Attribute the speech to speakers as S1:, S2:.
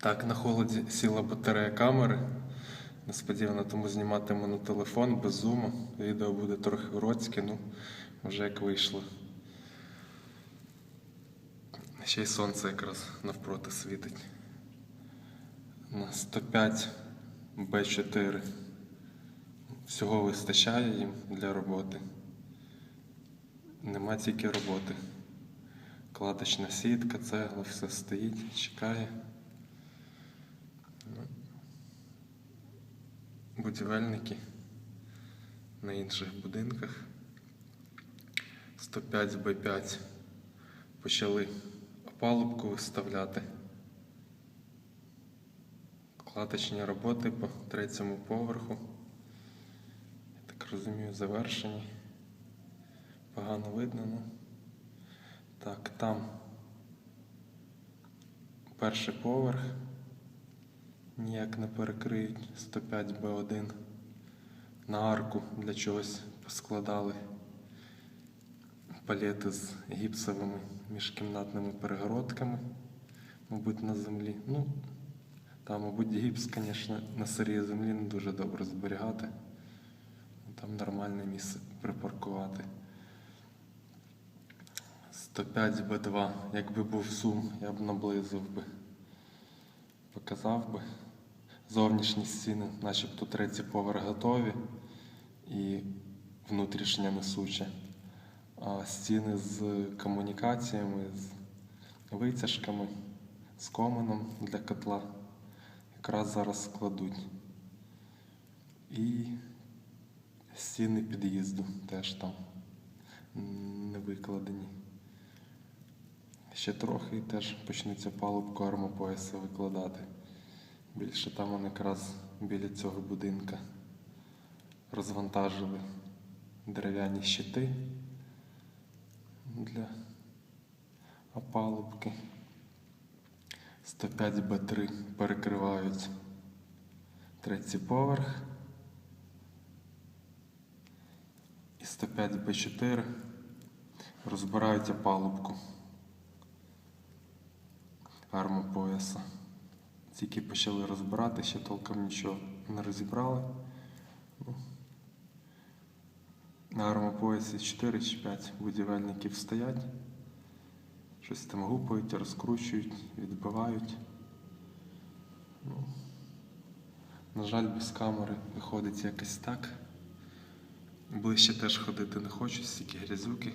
S1: Так, на холоді сіла батарея камери. Несподівано тому зніматиму на телефон без зуму. Відео буде трохи уродське, ну вже як вийшло. Ще й сонце якраз навпроти світить. На 105 Б4. Всього вистачає їм для роботи. Нема тільки роботи. Кладочна сітка, цегла, все стоїть, чекає. Будівельники на інших будинках. 105 Б5 почали опалубку виставляти. Кладочні роботи по третьому поверху. Я так розумію, завершені. Погано видно, ну. Так, там перший поверх. Ніяк не перекриють 105 Б1. На арку для чогось поскладали палети з гіпсовими міжкімнатними перегородками, мабуть, на землі. Ну, там, мабуть, гіпс, звісно, на сирій землі не дуже добре зберігати. Там нормальне місце припаркувати. 105 Б2. Якби був сум, я б наблизив би. Показав би. Зовнішні стіни, начебто третій поверх готові і внутрішня несуча. А стіни з комунікаціями, з витяжками, з коменом для котла якраз зараз складуть. І стіни під'їзду теж там не викладені. Ще трохи і теж почнуться палубку армопояса викладати. Більше там вони якраз біля цього будинка розвантажили дерев'яні щити для опалубки. 105 Б3 перекривають третій поверх. І 105 Б4 розбирають опалубку армопояса. Тільки почали розбирати, ще толком нічого не розібрали. Ну, На армопоясі 4 чи 5 будівельників стоять. Щось там гупають, розкручують, відбивають. Ну, на жаль, без камери виходить якось так. Ближче теж ходити не хочу, стільки грязюки.